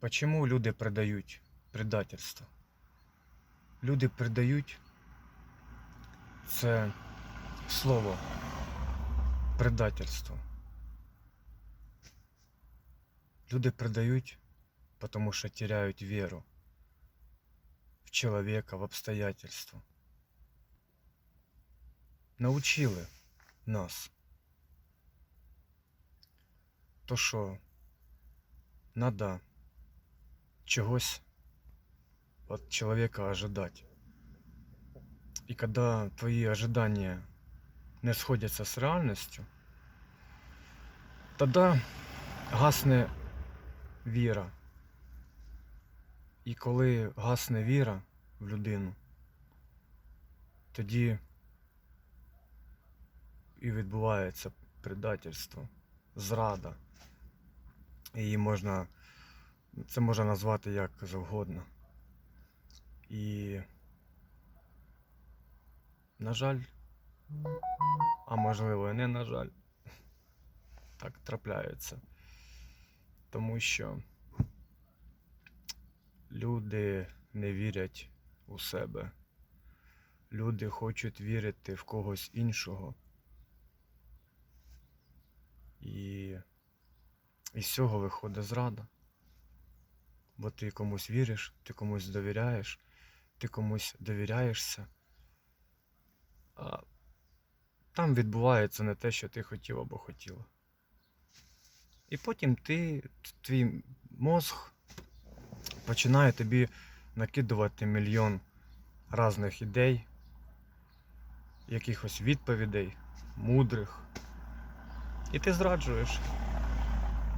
Почему люди предають предательство? Люди предають це слово предательство. Люди предають, потому що теряють віру в человека, в обстоятельства. Научили нас. То, що надо чогось от человека ожидать. И когда твои ожидания не сходятся с реальностью, тогда гасне віра. І коли гасне віра в людину, тоді і відбувається предательство, зрада. Її можна, це можна назвати як завгодно. І, на жаль, а можливо і не на жаль, так трапляється. Тому що люди не вірять у себе. Люди хочуть вірити в когось іншого. І із цього виходить зрада. Бо ти комусь віриш, ти комусь довіряєш, ти комусь довіряєшся. А там відбувається не те, що ти хотів або хотіла. І потім ти, твій мозг починає тобі накидувати мільйон різних ідей, якихось відповідей, мудрих. І ти зраджуєш.